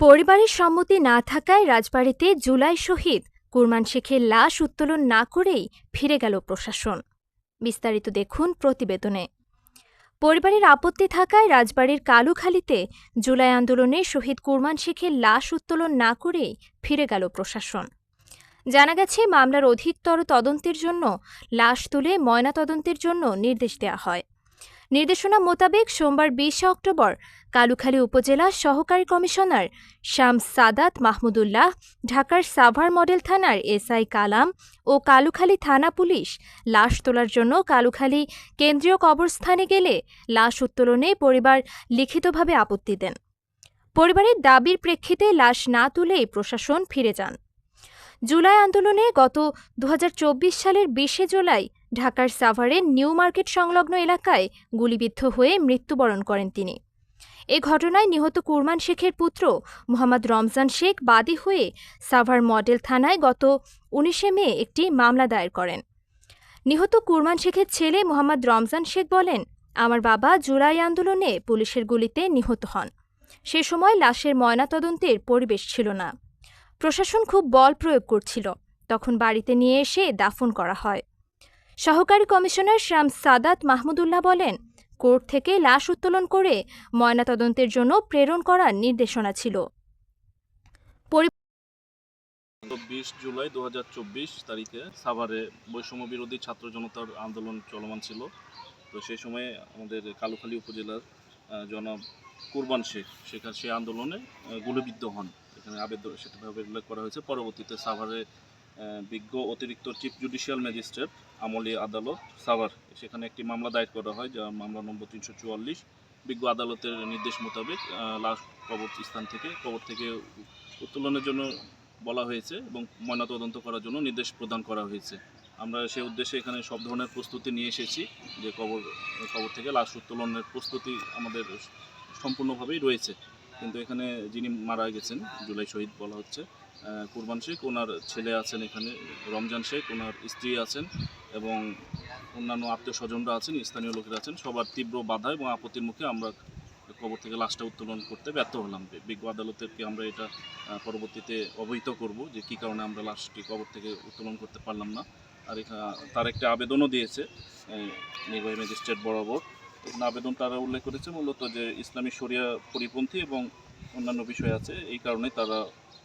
পরিবারের সম্মতি না থাকায় রাজবাড়িতে জুলাই শহীদ কুরমান শেখের লাশ উত্তোলন না করেই ফিরে গেল প্রশাসন। বিস্তারিত দেখুন প্রতিবেদনে। পরিবারের আপত্তি থাকায় রাজবাড়ির কালুখালীতে জুলাই আন্দোলনে শহীদ কুরমান শেখের লাশ উত্তোলন না করেই ফিরে গেল প্রশাসন। জানা গেছে, মামলার অধিকতর তদন্তের জন্য লাশ তুলে ময়নাতদন্তের জন্য নির্দেশ দেওয়া হয়। নির্দেশনা মোতাবেক সোমবার বিশে অক্টোবর কালুখালী উপজেলা সহকারী কমিশনার শামস সাদাত মাহমুদুল্লাহ, ঢাকার সাভার মডেল থানার এসআই কালাম ও কালুখালী থানা পুলিশ লাশ তোলার জন্য কালুখালী কেন্দ্রীয় কবরস্থানে গেলে লাশ উত্তোলনে পরিবার লিখিতভাবে আপত্তি দেন। পরিবারের দাবির প্রেক্ষিতে লাশ না তুলেই প্রশাসন ফিরে যান। জুলাই আন্দোলনে গত দুহাজার চব্বিশ সালের বিশে জুলাই ঢাকার সাভারের নিউ মার্কেট সংলগ্ন এলাকায় গুলিবিদ্ধ হয়ে মৃত্যুবরণ করেন তিনি। এ ঘটনায় নিহত কুরমান শেখের পুত্র মোহাম্মদ রমজান শেখ বাদী হয়ে সাভার মডেল থানায় গত উনিশে মে একটি মামলা দায়ের করেন। নিহত কুরমান শেখের ছেলে মোহাম্মদ রমজান শেখ বলেন, আমার বাবা জুলাই আন্দোলনে পুলিশের গুলিতে নিহত হন। সে সময় লাশের ময়নাতদন্তের পরিবেশ ছিল না। প্রশাসন খুব বল প্রয়োগ করছিল। তখন বাড়িতে নিয়ে এসে দাফন করা হয়। সহকারী কমিশনার শামস সাদাত মাহমুদুল্লাহ বলেন, কোর্ট থেকে লাশ উত্তোলন করে ময়নাতদন্তের জন্য প্রেরণ করার নির্দেশনা ছিল। বিশ জুলাই দুহাজার চব্বিশ তারিখে সাভারে বৈষম্য বিরোধী ছাত্র জনতার আন্দোলন চলমান ছিল। তো সেই সময়ে আমাদের কালুখালী উপজেলার জনাব কুরবান শেখ সেখানে সেই আন্দোলনে গুলিবিদ্ধ হন। এখানে আবেদন সেটাভাবে উল্লেখ করা হয়েছে। পরবর্তীতে সাভারে বিজ্ঞ অতিরিক্ত চিফ জুডিশিয়াল ম্যাজিস্ট্রেট আমলি আদালত, সাভার। সেখানে একটি মামলা দায়ের করা হয়, যা মামলা নম্বর তিনশো চুয়াল্লিশ। বিজ্ঞ আদালতের নির্দেশ মোতাবেক লাশ কবর স্থান থেকে, কবর থেকে উত্তোলনের জন্য বলা হয়েছে এবং ময়নাতদন্ত করার জন্য নির্দেশ প্রদান করা হয়েছে। আমরা সেই উদ্দেশ্যে এখানে সব ধরনের প্রস্তুতি নিয়ে এসেছি, যে কবর কবর থেকে লাশ উত্তোলনের প্রস্তুতি আমাদের সম্পূর্ণভাবেই রয়েছে। কিন্তু এখানে যিনি মারা গেছেন, জুলাই শহীদ বলা হচ্ছে কুরবান শেখ, ওনার ছেলে আছেন এখানে, রমজান শেখ, ওনার স্ত্রী আছেন এবং অন্যান্য আত্মীয় স্বজনরা আছেন, স্থানীয় লোকেরা আছেন। সবার তীব্র বাধা এবং আপত্তির মুখে আমরা কবর থেকে লাশটা উত্তোলন করতে ব্যর্থ হলাম। বিজ্ঞ আদালতেরকে আমরা এটা পরবর্তীতে অবহিত করব যে কী কারণে আমরা লাশটি কবর থেকে উত্তোলন করতে পারলাম না। আর এখানে তার একটা আবেদনও দিয়েছে নির্বাহী ম্যাজিস্ট্রেট বরাবর। আবেদন তারা উল্লেখ করেছে, মূলত যে ইসলামী শরিয়া পরিপন্থী এবং অন্যান্য বিষয় আছে, এই কারণে তারা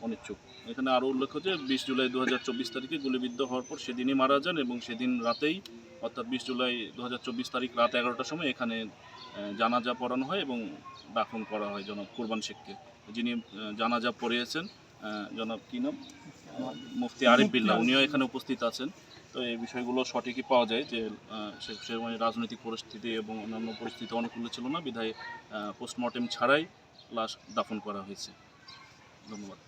অনিচ্ছুক। এখানে আরও উল্লেখ যে বিশ জুলাই দু হাজার চব্বিশ তারিখে গুলিবিদ্ধ হওয়ার পর সেদিনই মারা যান এবং সেদিন রাতেই, অর্থাৎ বিশ জুলাই দু হাজার চব্বিশ তারিখ রাত এগারোটার সময় এখানে জানাজা পড়ানো হয় এবং দাফন করা হয় জনাব কুরবান শেখকে। যিনি জানাজা পড়িয়েছেন জনাব কী নাম? মুফতি আরিফ বিল্লা উনিও এখানে উপস্থিত আছেন। তো এই বিষয়গুলো সঠিকই পাওয়া যায় যে আহ, সে সে সময় রাজনৈতিক পরিস্থিতি এবং অন্যান্য পরিস্থিতি অনুকূলে ছিল না। বিধায় পোস্টমর্টেম ছাড়াই লাশ দাফন করা হয়েছে। ধন্যবাদ।